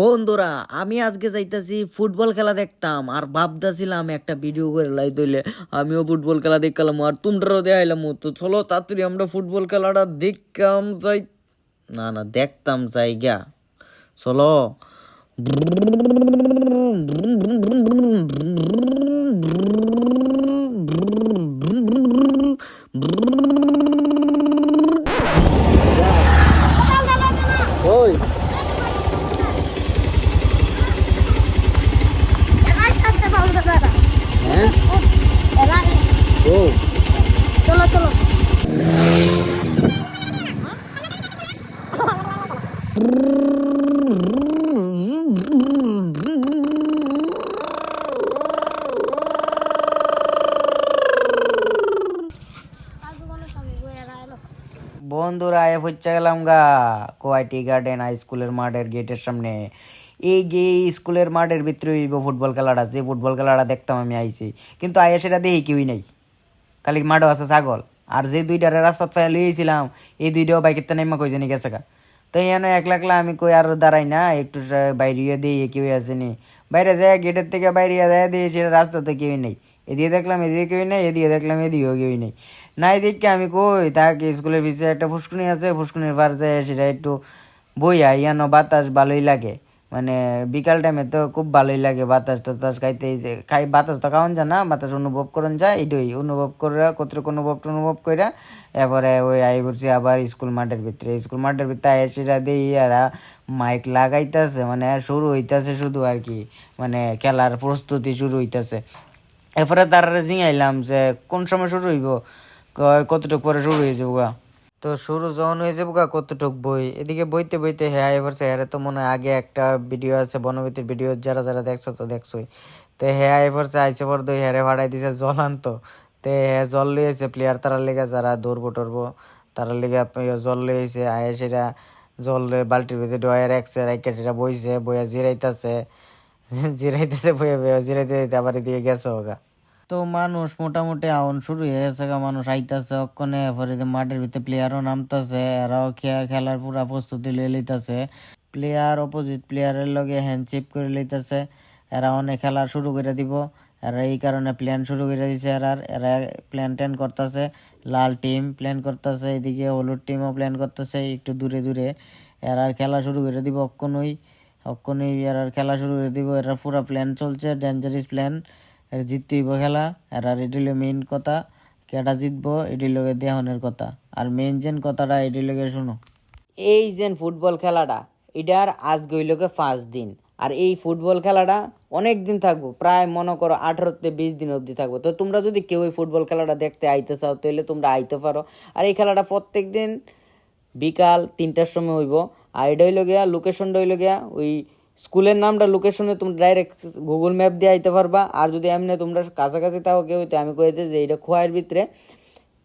বন্ধুরা, আমি আজকে যাইতাছি ফুটবল খেলা দেখতাম, আর ভাবতাছিলাম একটা ভিডিও করে লাই দইলে আমিও ফুটবল খেলা দেখলাম, আর তোমরাও দেখাইলাম তো চলো তাড়াতাড়ি আমরা ফুটবল খেলাটা দেখতাম যাই, না না, দেখতাম যাই গা চলো ওই হ্যাঁ ও চলো চলো বন্ধুরা, এ হচ্ছে গেলাম গা কোয়াইটি গার্ডেন হাই স্কুলের মাঠের গেটের সামনে। এই গে স্কুলের মাঠের ভিতরে হইব ফুটবল খেলাটা, যে ফুটবল খেলাটা দেখতাম আমি আইছি। কিন্তু আইয়া সেটা দেখি কেউই নাই। খালি মাঠও আছে ছাগল। আর যে দুইটারে রাস্তাত ফেলে লইয়েছিলাম এই দুইটাও বাইকের তো নেমা কই জানি গেছে গা। তো এনে একলা একলা আমি কই আর দাঁড়াই না, একটু বাইরে দিয়ে কেউ আসেনি বাইরে যায় গেটের থেকে বাইরে যায় দিয়ে সেটা রাস্তাতে কেউই নেই। এদিকে দেখলাম, এদিকে কেউই নেই, এদিকে দেখলাম, এদিকেও কেউই নেই। নাই দেখে আমি কই, তাকে স্কুলের পিছিয়ে একটা ফুসকুনি আছে, ফুসকুনির পার যায় সেটা একটু বইয়া, ইয়ানো বাতাস ভালোই লাগে। মানে বিকাল টাইমে তো খুব ভালোই লাগে বাতাস টাতাস খাইতে খাই, বাতাস তো খাওয়ান যায় না, বাতাস অনুভব করন যায় এটাই অনুভব করে কতটুকু অনুভব অনুভব করে এরপরে ওই আই করছি আবার স্কুল মাঠের ভিতরে। স্কুল মাঠের ভিতরে এসেরা দিয়ে ইয়ারা মাইক লাগাইতেছে মানে শুরু হইতাছে শুধু আর কি মানে খেলার প্রস্তুতি শুরু হইতাছে। এরপরে তারা জিঙাইলাম যে, কোন সময় শুরু হইব? কতটুক পরে শুরু হয়ে যাব গা। তো শুরু যখন হয়ে যাব গা, কতটুক বই? এদিকে বইতে বইতে হ্যাঁ এবার হ্যাঁ তো মনে হয় আগে একটা ভিডিও আছে, বনবীতির ভিডিও যারা যারা দেখছ তো দেখছোই। তো হ্যাঁ এবার আইসে পর দই হ্যারে ভাড়াই দিছে জল আনতো তে হ্যাঁ জল লইয়েছে প্লেয়ার তারা লেগে, যারা দৌড়বো টরবো তারা লেগে জল লইয়েছে আয় সেটা জল বালতির ভিতরে ডয়ার রাখছে রাইকা সেটা বইছে, বইয়া জিরাইতাছে। জিরাইতেছে, বইয়া বইয়া জিরাইতে আবার দিয়ে গেছে ওগা তো মানুষ মোটামুটি আউন শুরু হয়ে গেছে মানুষ আইতাছে অক্ষণে পরে যে মাঠের ভিতরে প্লেয়ারও নামতাছে, এরাও খেলার পুরা প্রস্তুতি লয়ে লইতাছে। প্লেয়ার অপোজিট প্লেয়ারের লগে হ্যান্ডশিপ করে লইতাছে, এরা অনেক খেলা শুরু করে দিব। এরা এই কারণে প্ল্যান শুরু করে দিছে এরা এরা প্ল্যান ট্যান করতেছে, লাল টিম প্ল্যান করতেছে, এদিকে হলুদ টিমও প্ল্যান করতেছে, একটু দূরে দূরে। এরা খেলা শুরু করে দিব অক্ষণই অক্ষণই এরা খেলা শুরু করে দিব, এরা পুরা প্ল্যান চলছে ডেঞ্জারিস প্ল্যান এর জিততে হইব খেলা, এরা এটি হলো মেইন কথা। কেটা জিতবো, এটি লগে দেহনের কথা। আর মেইন যেন কথাটা, এটি লগে শুনো। এই যে ফুটবল খেলাটা, এটার আজ গইলকে পাঁচ দিন। আর এই ফুটবল খেলাটা অনেক দিন থাকব, প্রায় মনে করো আঠারোতে বিশ দিন অবধি থাকব। তো তোমরা যদি কেউ এই ফুটবল খেলাটা দেখতে আইতে চাও, তাহলে তোমরা আইতে পারো। আর এই খেলাটা প্রত্যেক দিন বিকাল তিনটার সময় হইব। আর এটা হইল গিয়া লোকেশনটা হইল গিয়া ওই স্কুলের নামটা লোকেশনে তোমরা ডাইরেক্ট গুগল ম্যাপ দিয়ে আইতে পারবা। আর যদি এমনি তোমরা কাছাকাছি থাকো, কেউ আমি কইতে যে এটা খোয়াইয়ের ভিতরে।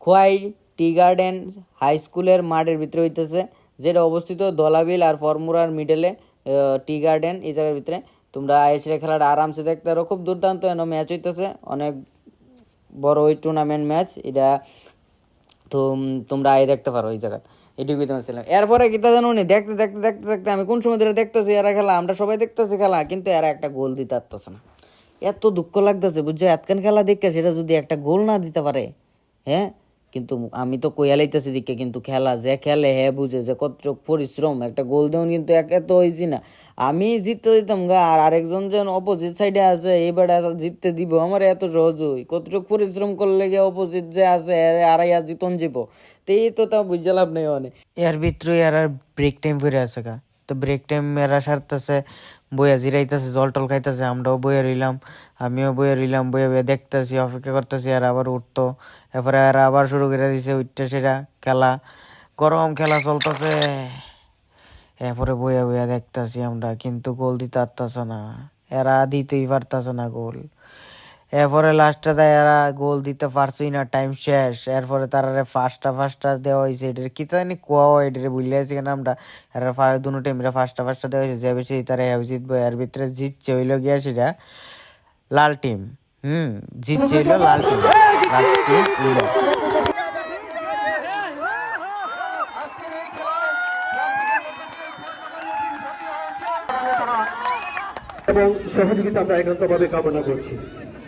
খোয়াই, টি গার্ডেন, হাই স্কুলের মাঠের ভিতরে হইতেছে, যেটা অবস্থিত দলাবিল আর ফর্মুরার মিডলে টি গার্ডেন, এই জায়গার ভিতরে। তোমরা এসে খেলাটা আরামসে দেখতে পারো। খুব দুর্দান্ত এনে ম্যাচ হইতেছে। অনেক বড় ওই টুর্নামেন্ট ম্যাচ এটা তো তোমরা আই দেখতে পারো এই জায়গা এটুকুই তোমার ছিলাম এরপরে কি তা জানো দেখতে দেখতে দেখতে দেখতে আমি কোন সময় ধরে দেখতেছি, এরা খেলা, আমরা সবাই দেখতেছি খেলা, কিন্তু এরা একটা গোল দিতে পারতেছে না। এত দুঃখ লাগতেছে, বুঝছ? এতখান খেলা দেখতে সেটা যদি একটা গোল না দিতে পারে হ্যাঁ? কিন্তু আমি তো কইয়া লাইতেছি দিকে কিন্তু খেলা, যে খেলে হে বুঝে যে কতটুক পরিশ্রম, একটা গোল দেওয়ান কিন্তু এত হয়েছি না। আমি জিততে দিতাম গা, আর আরেকজন যেন অপোজিট সাইডে আছে এইবারে জিততে দিব, আমার এত সহজ হই, কতটুক পরিশ্রম করলে গিয়ে অপোজিট যে আছে, এরে আড়াইয়া জিতন যাব তো তো তা বুঝে লাভ নেই অনেক এর ভিতরে আর ব্রেক টাইম পরে আছে গা। তো ব্রেক টাইম এরা সারতেছে, বইয়া জিরাইতেছে, জল টল খাইতেছে, আমরাও বইয়া রইলাম, আমিও বইয়া রইলাম, বইয়া বইয়া দেখতেছি, অপেক্ষা করতেছি, আর আবার উঠতো, এরপরে আর আবার শুরু করে দিছে উঠতে সেটা খেলা, গরম খেলা চলতেছে, এরপরে বইয়া বইয়া দেখতাছি আমরা, কিন্তু গোল দিতে পারতাছে না, এরা দিতেই পারতাছে না গোল এরপরে লাস্টে এরা গোল দিতে পারছেই না টাইম শেষ। এরপরে তারা ফার্স্টটা ফার্স্টটা দেওয়া হয়েছে এটার কি জানি কোয়া হয় এটারে ভুলে আছি আমরা এরা দুনো টিমরা ফার্স্টটা ফার্স্টটা দেওয়া হয়েছে, যে বেশি তারা এও জিতবো এর ভিতরে জিতছে হইল গিয়া সেটা লাল টিম হুম, জিতছে হইল লাল টিম লাল টিম হইল এবং সহযোগিতা আমরা একান্তভাবে কামনা করছি।